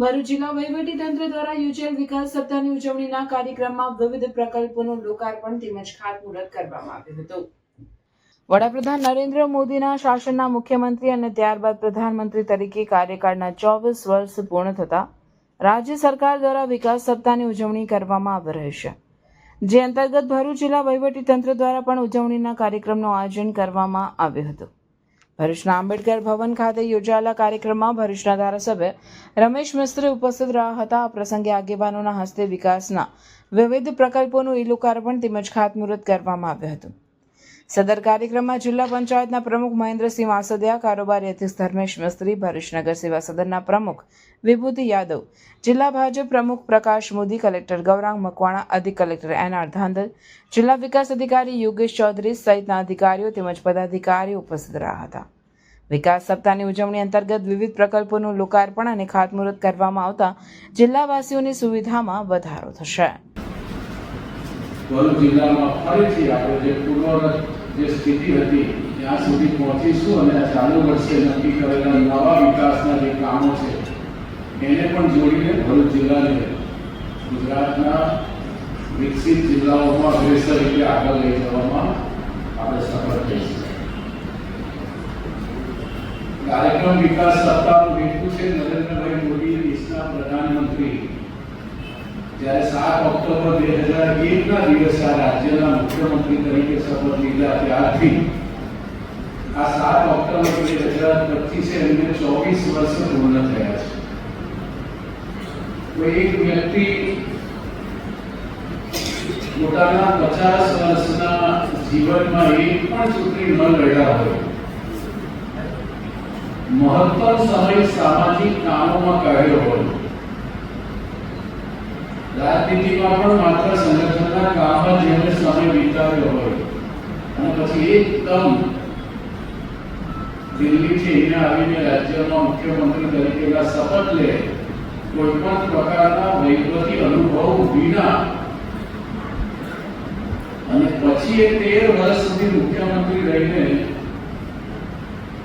ભરૂચ જિલ્લા તંત્ર દ્વારા યોજાયેલ વિકાસ સપ્તાહની ઉજવણીના કાર્યક્રમમાં વિવિધ પ્રકલ્પોનું લોકાર્પણ તેમજ ખાતમુહૂર્ત કરવામાં આવ્યું હતું. વડાપ્રધાન નરેન્દ્ર મોદીના શાસનના મુખ્યમંત્રી અને ત્યારબાદ પ્રધાનમંત્રી તરીકે કાર્યકાળના ચોવીસ વર્ષ પૂર્ણ થતા રાજ્ય સરકાર દ્વારા વિકાસ સપ્તાહની ઉજવણી કરવામાં આવી રહી છે. જે અંતર્ગત ભરૂચ જિલ્લા તંત્ર દ્વારા પણ ઉજવણીના કાર્યક્રમનું આયોજન કરવામાં આવ્યું હતું. ભરૂચના આંબેડકર ભવન ખાતે યોજાયેલા કાર્યક્રમમાં ભરૂચના ધારાસભ્ય રમેશ મિસ્ત્રી ઉપસ્થિત રહ્યા હતા. આ પ્રસંગે આગેવાનોના હસ્તે વિકાસના વિવિધ પ્રકલ્પોનું ઈ લોકાર્પણ તેમજ ખાતમુહૂર્ત કરવામાં આવ્યું હતું. સદર કાર્યક્રમમાં જિલ્લા પંચાયતના પ્રમુખ મહેન્દ્રસિંહ વાસદિયા, કારોબારી અધ્યક્ષ ધર્મેશ મિસ્ત્રી ભરૂચ નગર સેવા સદનના પ્રમુખ વિભૂતિ યાદવ, જિલ્લા ભાજપ પ્રમુખ પ્રકાશ મોદી, કલેક્ટર ગૌરાંગ મકવાણા, અધિક કલેક્ટર એન આર ધાંધલ, જિલ્લા વિકાસ અધિકારી યોગેશ ચૌધરી સહિતના અધિકારીઓ તેમજ પદાધિકારીઓ ઉપસ્થિત રહ્યા હતા. વિકાસ સપ્તાહની ઉજવણી અંતર્ગત વિવિધ પ્રકલ્પોનું લોકાર્પણ અને ખાતમુહૂર્ત કરવામાં આવતા જિલ્લાવાસીઓની સુવિધામાં વધારો થશે. ભરૂચ જિલ્લામાં ફરીથી આપણે જે પૂર્વવત જે સ્થિતિ હતી ત્યાં સુધી પહોંચીશું અને ચાલુ વર્ષે નક્કી કરેલા નવા વિકાસના જે કામો છે, એને પણ જોડીને ભરૂચ જિલ્લાને ગુજરાતના વિકસિત જિલ્લાઓમાં અગ્રેસર રીતે આગળ લઈ જવામાં આપણે સફળ થઈશું. કાર્યક્રમ વિકાસ સપ્તાહનો હેતુ છે નરેન્દ્રભાઈ મોદી દેશના પ્રધાનમંત્રી જ્યારે સાત ઓક્ટોબર બે હજાર એકના દિવસે રાજ્યના મુખ્યમંત્રી તરીકે શપથ લીધા ત્યારથી. આ સાત ઓક્ટોબર બે હજાર પચીસે એમને ચોવીસ વર્ષ પૂર્ણ થયા છે. એક વ્યક્તિ પોતાના પચાસ વર્ષના જીવનમાં એક પણ ચૂંટણી ન લડ્યા હોય. મહત્તમ સમય સામાજિક કામોમાં કાઢ્યો હોય. રાજનીતિમાં પણ માત્ર સંગઠનના કામમાં જેમણે સમય વિતાવ્યો હોય. અને પછી એકદમ દિલ્હીથી અહીંયા આવીને રાજ્યમાં મુખ્યમંત્રી તરીકેના શપથ લે કોઈ પણ પ્રકારના વૈભવી અનુભવ વિના અને પછી એ તેર વર્ષ સુધી મુખ્યમંત્રી રહીને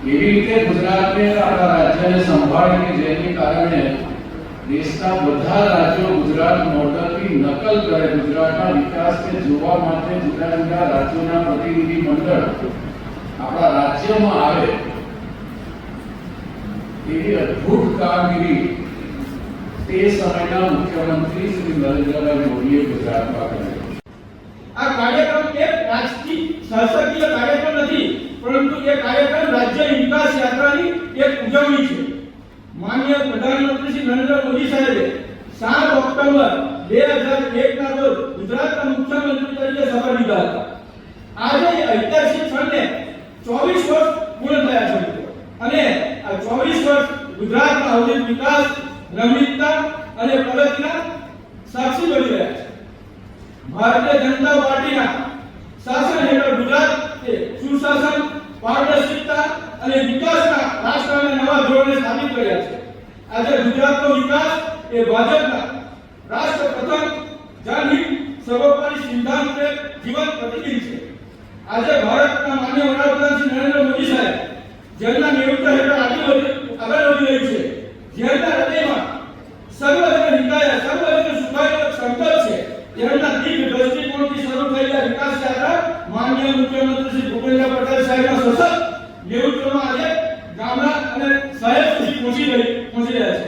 એવી રીતે ગુજરાતને આપણા રાજ્યને સંભાળીને જેને કારણે દેશના બધા રાજ્યો ગુજરાત મોડલની નકલ કરે ગુજરાતના વિકાસને જોવા માટે જુદા જુદા રાજ્યોના પ્રતિનિધિ મંડળ આપણા રાજ્યમાં આવે એવી અદ્ભુત કામગીરી તે સમયના મુખ્યમંત્રી શ્રી નરેન્દ્રભાઈ મોદીએ ગુજરાતમાં કરી. આ કાર્યક્રમ એક રાજકીય શાસકીય કાર્યક્રમ નથી, પરંતુ એ કાર્યક્રમ રાજ્ય વિકાસ યાત્રાની એક ઉજવણી છે. માનનીય પ્રધાનમંત્રી શ્રી નરેન્દ્ર મોદી સાહેબે સાત ઓક્ટોબર બે હજાર એક ના રોજ ગુજરાતના મુખ્યમંત્રી તરીકે શપથ લીધા હતા. આજે ઐતિહાસિક ક્ષણને ચોવીસ વર્ષ પૂર્ણ થયા છે અને આ ચોવીસ વર્ષ ગુજરાતના ઔદ્યોગિક વિકાસ, નવીનતા અને પ્રગતિના સાક્ષી બની રહ્યા છે. ભારતીય જનતા પાર્ટીના શાસન હેઠળ ગુજરાત એ સુશાસન, પારદર્શિકતા અને વિકાસના રાષ્ટ્રના નવા ધોરણે સ્થાપિત કર્યા છે. આજે ગુજરાતનો વિકાસ એ ભાજપના રાષ્ટ્ર પ્રથમ જનહિત સર્વોપરી સિદ્ધાંતને જીવંત પ્રતિબિંબ છે. આજે ભારતના માન્ય વડાપ્રધાન શ્રી નરેન્દ્ર મોદી સાહેબ જેમના નેતૃત્વ હેઠળ આગળ આગળ વધી રહી છે. જેમના હૃદયમાં સર્વજન હિતાય સર્વજન સુખાય સંકલ્પ છે. જેમના દીર્ઘ દ્રષ્ટિકોણથી શરૂ થયેલા વિકાસ યાત્રા માન્ય મુખ્યમંત્રી શ્રી ભૂપેન્દ્ર પટેલ સાહેબના સશક્ત નેતૃત્વમાં આજે ગામડા અને શહેર સુધી પહોંચી રહી પહોંચી રહ્યા છે.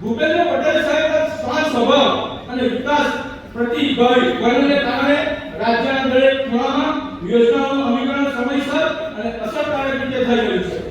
ભૂપેન્દ્ર પટેલ સાહેબના શાંત સ્વભાવ અને વિકાસ પ્રતિભાવી વર્ણને કારણે રાજ્યના દરેક ખૂણામાં યોજનાઓનું અમલીકરણ સમયસર અને અસરકારક રીતે થઈ રહ્યું છે.